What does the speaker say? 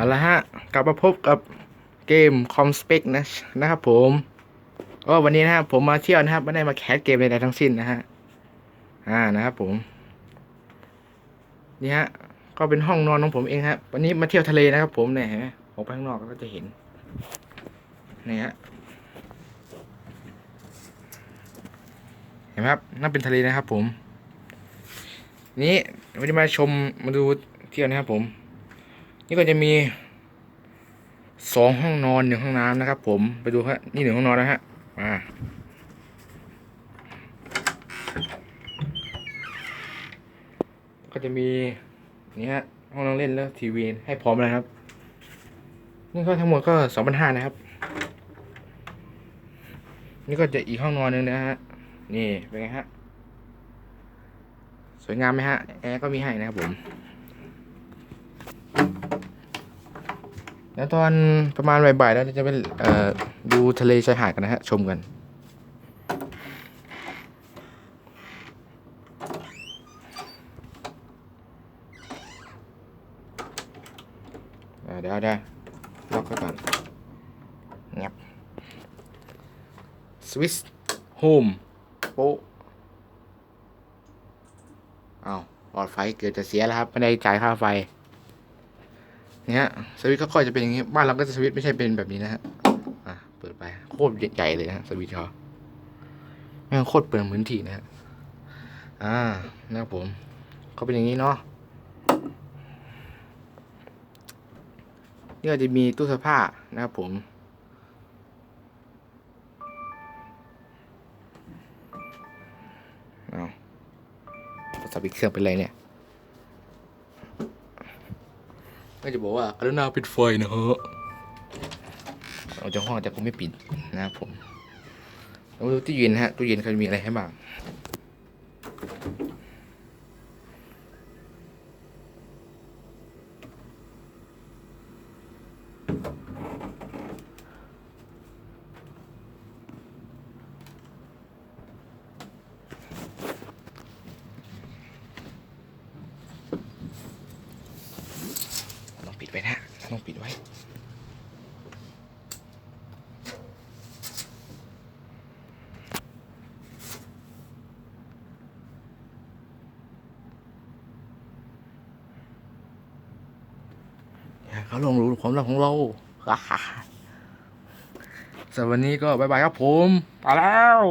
เอาละฮะ กลับมาพบกับเกม Com Spec นะนะครับผมก็วันนี้นะครับผมมาเที่ยวนะครับไม่ได้มาแคสเกมใดๆทั้งสิ้นนะฮะอ่านะครับผม นี่ฮะ ก็เป็นห้องนอนของผมเองครับวันนี้มาเที่ยวทะเลนะครับผมเนี่ยเห็นไหมออกไปข้างนอกก็จะเห็นนี่ฮะเห็นไหมครับนั่นเป็นทะเลนะครับผม นี่วันนี้มาชมมาดูเที่ยวนะครับผม นี่ก็จะมีสองห้องนอนหนึ่งห้องน้ำนะครับ ผมไปดูครับนี่หนึ่งห้องนอนนะฮะมาก็จะมีนี่ฮะห้องนั่งเล่นแล้วทีวีให้พร้อมเลยครับนี่ก็ทั้งหมดก็สองพันห้านะครับ นี่ก็จะอีกห้องนอนหนึ่งนะฮะนี่เป็นไงฮะสวยงามไหมฮะแอร์ก็มีให้นะครับผม แล้วตอนประมาณบ่ายๆแล้วจะไปดูทะเลชายหาดกันนะฮะ ชมกันเดี๋ยวเดี๋ยวล็อกก่อนงับสวิสโฮมโป๊ะอ้าวหลอดไฟเกิดจะเสียแล้วครับ ไม่ได้จ่ายค่าไฟ เนี่ยสวิตช์ก็ค่อยจะเป็นอย่างนี้ บ้านเราก็จะสวิตช์ไม่ใช่เป็นแบบนี้นะฮะอะเปิดไปโคตรใหญ่เลยนะสวิตช์เขาแม่งโคตรเปลืองพื้นที่นะฮะอ่านะครับผมเขาเป็นอย่างนี้เนาะนี่ก็จะมีตู้เสื้อผ้านะครับผมเอาโทรศัพท์อีกเครื่องเป็นไรเนี่ย ก็จะบอกว่ากรุณาปิดไฟนะฮะเราจะห้องแต่กูไม่ปิดนะครับผมแล้วตู้เย็นฮะตู้เย็นเขามีอะไรให้บ้างปิดไว้นะ ต้องปิดไว้ เขาลงรู้ความลับของเราสำหรับวันนี้ก็บายบายครับผม ไปแล้ว